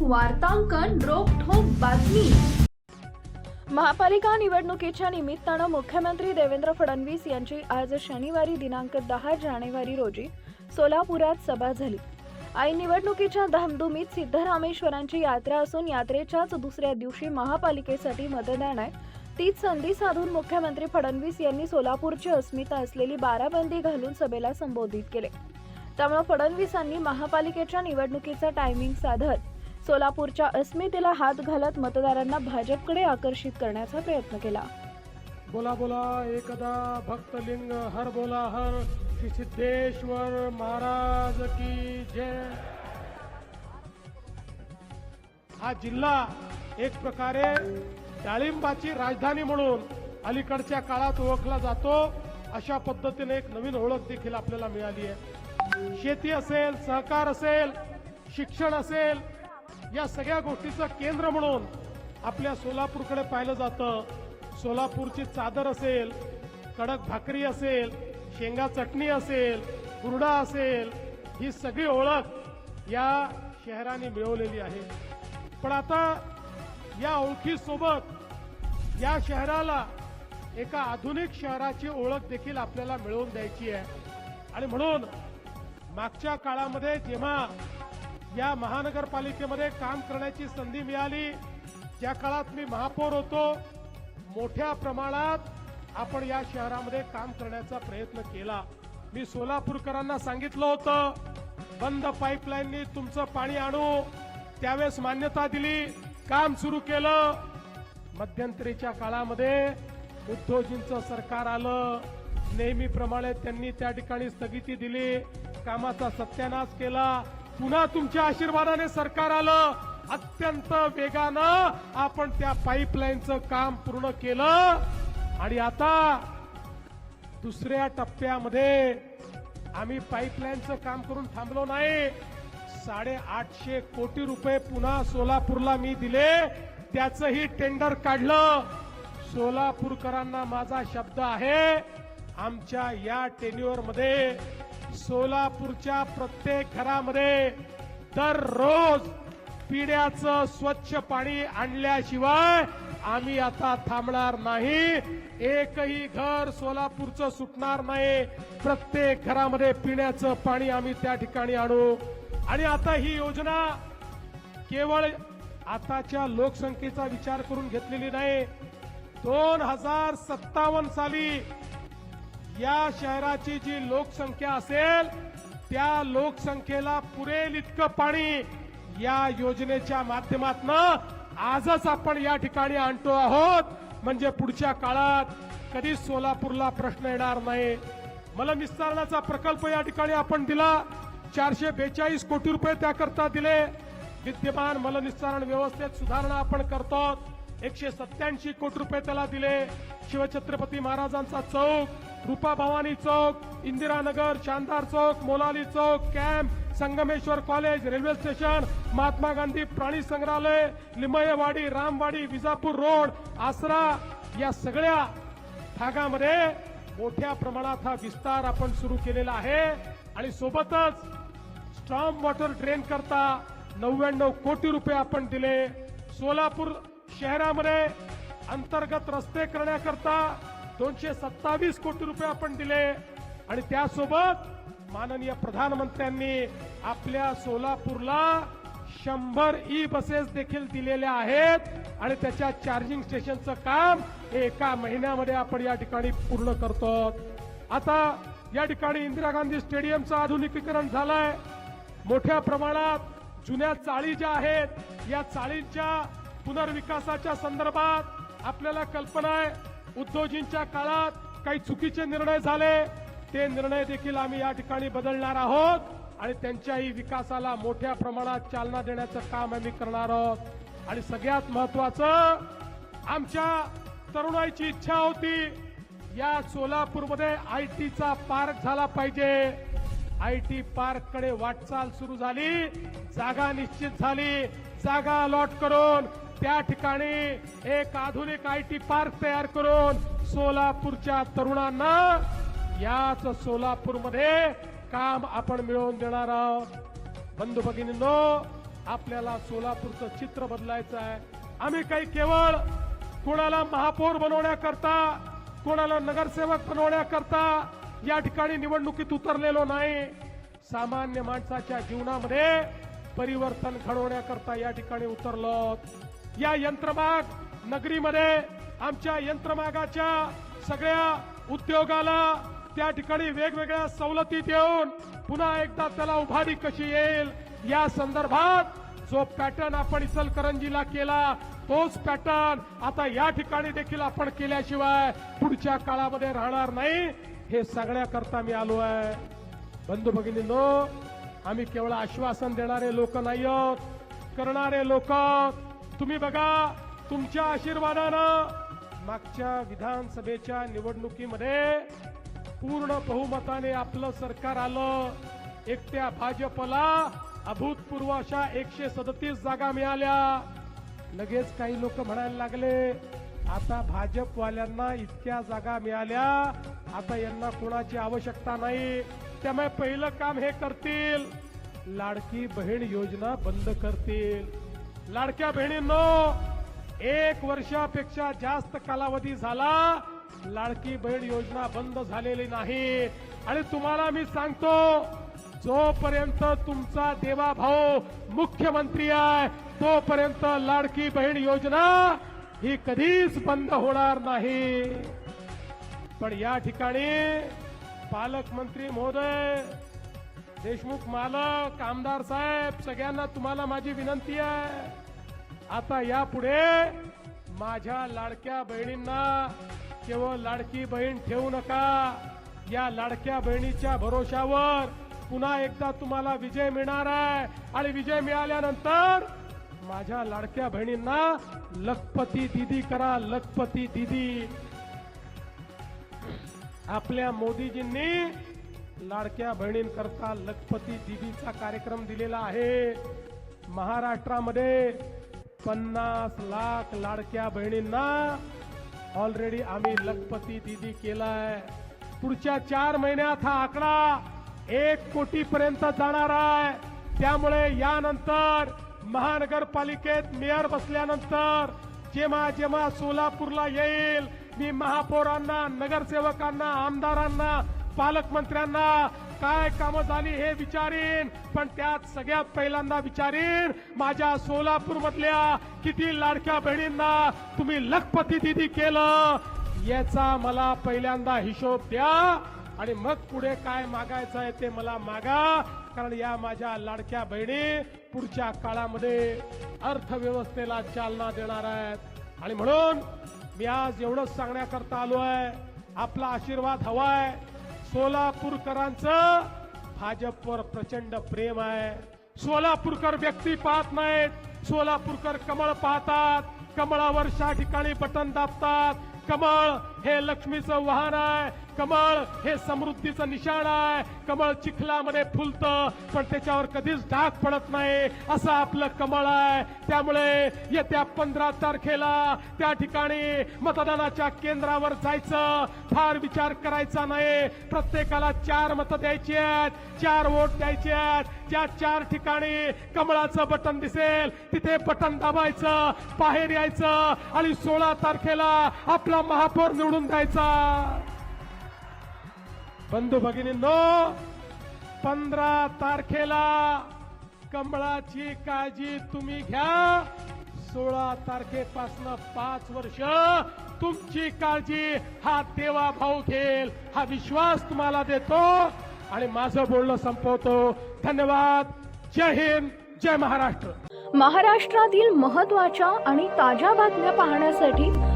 वार्तांकन रोखोक बातमी. महापालिका निवडणुकीच्या निमित्तानं मुख्यमंत्री देवेंद्र फडणवीस यांची आज शनिवारी दिनांक दहा जानेवारी रोजी सोलापुरात सभा झाली. आई निवडणुकीच्या धामधुमीत सिद्धरामेश्वरांची यात्रा असून यात्रेच्याच दुसऱ्या दिवशी महापालिकेसाठी मतदान आहे. तीच संधी साधून मुख्यमंत्री फडणवीस यांनी सोलापूरची अस्मिता असलेली बाराबंदी घालून सभेला संबोधित केले. त्यामुळे फडणवीसांनी महापालिकेच्या निवडणुकीचा टायमिंग साधत सोलापूरच्या अस्मितेला हात घालत मतदारांना भाजपकडे आकर्षित करण्याचा प्रयत्न केला. बोला बोला एकदा भक्तलिंग हर बोला हर श्री सिद्धेश्वर महाराज की जय. हा जिल्हा एक प्रकारे डाळिंबाची राजधानी म्हणून अलीकडच्या काळात ओळखला जातो. अशा पद्धतीने एक नवीन ओळख देखील आपल्याला मिळाली आहे. शेती असेल सहकार असेल शिक्षण असेल या सगळ्या गोष्टीचं केंद्र म्हणून आपल्या सोलापूरकडे पाहिलं जातं. सोलापूरची चादर असेल कडक भाकरी असेल शेंगा चटणी असेल कुरडा असेल ही सगळी ओळख या शहराने मिळवलेली आहे. पण आता या ओळखीसोबत या शहराला एका आधुनिक शहराची ओळख देखील आपल्याला मिळवून द्यायची आहे. आणि म्हणून मागच्या काळामध्ये जेव्हा या महानगरपालिकेमध्ये काम करण्याची संधी मिळाली. ज्या काळात मी महापौर होतो मोठ्या प्रमाणात आपण या शहरामध्ये काम करण्याचा प्रयत्न केला. मी सोलापूरकरांना सांगितलं होतं बंद पाईपलाईननी तुमचं पाणी आणू. त्यावेळेस मान्यता दिली काम सुरू केलं. मध्यंतरीच्या काळामध्ये उद्धवजींचं सरकार आलं. नेहमीप्रमाणे त्यांनी त्या ठिकाणी स्थगिती दिली. कामाचा सत्यानाश केला. पुन्हा तुमच्या आशीर्वादाने सरकार आलं. अत्यंत वेगानं आपण त्या पाईपलाईनचं काम पूर्ण केलं. आणि आता दुसऱ्या टप्प्यामध्ये आम्ही पाईपलाईनचं काम करून थांबलो नाही. साडेआठशे कोटी रुपये पुन्हा सोलापूरला मी दिले. त्याचंही टेंडर काढलं. सोलापूरकरांना माझा शब्द आहे आमच्या या टेन्युअरमध्ये सोलापूरच्या प्रत्येक घरामध्ये दररोज पिण्याचं स्वच्छ पाणी आणल्याशिवाय आम्ही आता थांबणार नाही. एकही घर सोलापूरचं सुटणार नाही. प्रत्येक घरामध्ये पिण्याचं पाणी आम्ही त्या ठिकाणी आणू. आणि आता ही योजना केवळ आताच्या लोकसंख्येचा विचार करून घेतलेली नाही. दोन हजार सत्तावन्न साली या शहराची जी लोकसंख्या असेल त्या लोकसंख्येला पुरेल इतकं पाणी या योजनेच्या माध्यमातून आजच आपण या ठिकाणी आणतो आहोत. म्हणजे पुढच्या काळात कधीच सोलापूरला प्रश्न येणार नाही. मलनिस्तारणाचा प्रकल्प या ठिकाणी आपण दिला. चारशे बेचाळीस कोटी रुपये त्याकरता दिले. विद्यमान मलनिस्तारण व्यवस्थेत सुधारणा आपण करतो. एकशे सत्याऐंशी कोटी रुपये त्याला दिले. शिवछत्रपती महाराजांचा चौक रूपा Bhavani Chowk Indiranagar Shandar Chowk Molali Chowk Camp Sangameshwar college railway station Mahatma Gandhi प्राणी संग्रहालय लिमयवाडी रामवाडी विजापूर रोड आसरा या सगळ्या भागामध्ये मोठ्या प्रमाणात हा विस्तार आपण सुरू केलेला आहे. आणि सोबतच स्ट्रॉम वॉटर ड्रेन करता नव्याण्णव कोटी रुपये आपण दिले. सोलापूर शहरामध्ये अंतर्गत रस्ते करण्याकरता दोनशे सत्तावीस कोटी रुपये आपण दिले. आणि त्यासोबत माननीय प्रधानमंत्र्यांनी आपल्या सोलापूरला शंभर ई बसेस देखील दिलेल्या आहेत. आणि त्याच्या चार्जिंग स्टेशनचं काम हे एका महिन्यामध्ये आपण या ठिकाणी पूर्ण करतो. आता या ठिकाणी इंदिरा गांधी स्टेडियमचं आधुनिकीकरण झालंय. मोठ्या प्रमाणात जुन्या चाळी ज्या आहेत या चाळींच्या पुनर्विकासाच्या संदर्भात आपल्याला कल्पना आहे उद्धवजींच्या काळात काही चुकीचे निर्णय झाले. ते निर्णय देखील आम्ही या ठिकाणी बदलणार आहोत आणि त्यांच्याही विकासाला मोठ्या प्रमाणात चालना देण्याचं काम आम्ही करणार आहोत. आणि सगळ्यात महत्वाचं आमच्या तरुणाईची इच्छा होती या सोलापूरमध्ये आय टीचा पार्क झाला पाहिजे. आय टी पार्ककडे वाटचाल सुरू झाली जागा निश्चित झाली. जागा अलॉट करून त्या ठिकाणी एक आधुनिक आय टी पार्क तयार करून सोलापूरच्या तरुणांना याच सोलापूरमध्ये काम आपण मिळवून देणार आहोत. बंधू भगिनींनो आपल्याला सोलापूरचं चित्र बदलायचं आहे. आम्ही काही केवळ कोणाला महापौर बनवण्याकरता कोणाला नगरसेवक बनवण्याकरता या ठिकाणी निवडणुकीत उतरलेलो नाही. सामान्य माणसाच्या जीवनामध्ये परिवर्तन घडवण्याकरता या ठिकाणी उतरलो या यंत्रमाग नगरीमध्ये आमच्या यंत्रमागाच्या सगळ्या उद्योगाला त्या ठिकाणी वेगवेगळ्या सवलती देऊन पुन्हा एकदा त्याला उभारी कशी येईल? या संदर्भात जो पॅटर्न आपण इचलकरंजीला केला तोच पॅटर्न आता या ठिकाणी देखील आपण केल्याशिवाय पुढच्या काळामध्ये राहणार नाही. हे सगळ्याकरता मी आलो आहे. बंधू भगिनींनो आम्ही केवळ आश्वासन देणारे लोक नाही आहोत. करणारे लोक तुम्ही बघा तुमच्या आशीर्वादानं मागच्या विधानसभेच्या निवडणुकीमध्ये पूर्ण बहुमताने आपलं सरकार आलं. एकट्या भाजपला अभूतपूर्व अशा एकशे सदतीस जागा मिळाल्या. लगेच काही लोक म्हणायला लागले आता भाजपवाल्यांना इतक्या जागा मिळाल्या आता यांना कोणाची आवश्यकता नाही. त्यामुळे पहिलं काम हे करतील. लाडकी बहीण योजना बंद करतील. लाडक्या बहिणींनो एक वर्षापेक्षा जास्त कालावधी झाला लाडकी बहीण योजना बंद झालेली नाही. आणि तुम्हाला मी सांगतो जोपर्यंत तुमचा देवा भाऊ मुख्यमंत्री आहे तोपर्यंत लाडकी बहीण योजना ही कधीच बंद होणार नाही. पण या ठिकाणी पालकमंत्री महोदय देशमुख मालक आमदार साहेब सगळ्यांना तुम्हाला माझी विनंती आहे. आता यापुढे माझ्या लाडक्या बहिणींना केवळ लाडकी बहीण ठेवू नका. या लाडक्या बहिणीच्या भरोशावर पुन्हा एकदा तुम्हाला विजय मिळणार आहे. आणि विजय मिळाल्यानंतर माझ्या लाडक्या बहिणींना लखपती दिदी करा लखपती दिदी. आपल्या मोदीजींनी लाडक्या बहिणींकरता लखपती दिदीचा कार्यक्रम दिलेला आहे. महाराष्ट्रामध्ये पन्नास लाख लाडक्या बहिणींना ऑलरेडी आम्ही लखपती दिदी केलाय. पुढच्या चार महिन्यात हा आकडा एक कोटी पर्यंत जाणार आहे. त्यामुळे यानंतर महानगरपालिकेत मेयर बसल्यानंतर जेव्हा जेव्हा सोलापूरला येईल मी महापौरांना नगरसेवकांना आमदारांना पालकमंत्र्यांना काय कामं झाली हे विचारीन. पण त्यात सगळ्यात पहिल्यांदा विचारीन माझ्या सोलापूर मधल्या किती लाडक्या बहिणींना तुम्ही लखपती दिदी केलं याचा मला पहिल्यांदा हिशोब द्या आणि मग पुढे काय मागायचं आहे ते मला मागा. कारण या माझ्या लाडक्या बहिणी पुढच्या काळामध्ये अर्थव्यवस्थेला चालना देणार आहेत. आणि म्हणून मी आज एवढंच सांगण्याकरता आलो आहे. आपला आशीर्वाद हवाय सोलापूरकरांचं भाजपवर प्रचंड प्रेम आहे. सोलापूरकर व्यक्ती पाहत नाहीत. सोलापूरकर कमळ पाहतात. कमळावर त्या ठिकाणी बटन दाबतात. कमळ हे लक्ष्मीचं वाहन आहे. कमळ हे समृद्धीचं निशाण आहे. कमळ चिखलामध्ये फुलतं पण त्याच्यावर कधीच डाग पडत नाही. असं आपलं कमळ आहे. त्यामुळे येत्या पंधरा तारखेला त्या ठिकाणी मतदानाच्या केंद्रावर जायचं. फार विचार करायचा नाही. प्रत्येकाला चार मतं द्यायची आहेत. चार वोट द्यायचे आहेत. ज्या चार ठिकाणी कमळाचं बटन दिसेल तिथे बटन दाबायचं बाहेर यायचं आणि सोळा तारखेला आपला महापौर निवडून द्यायचा. बंधू भगिनींनो पंधरा तारखेला कमळाची काळजी तुम्ही घ्या. सोळा तारखेपासून पाच वर्ष तुमची काळजी हा देवा भाऊ घेईल हा विश्वास तुम्हाला देतो. आणि माझं बोलणं संपवतो. धन्यवाद. जय हिंद जय महाराष्ट्र. महाराष्ट्रातील महत्त्वाच्या आणि ताज्या बातम्या पाहण्यासाठी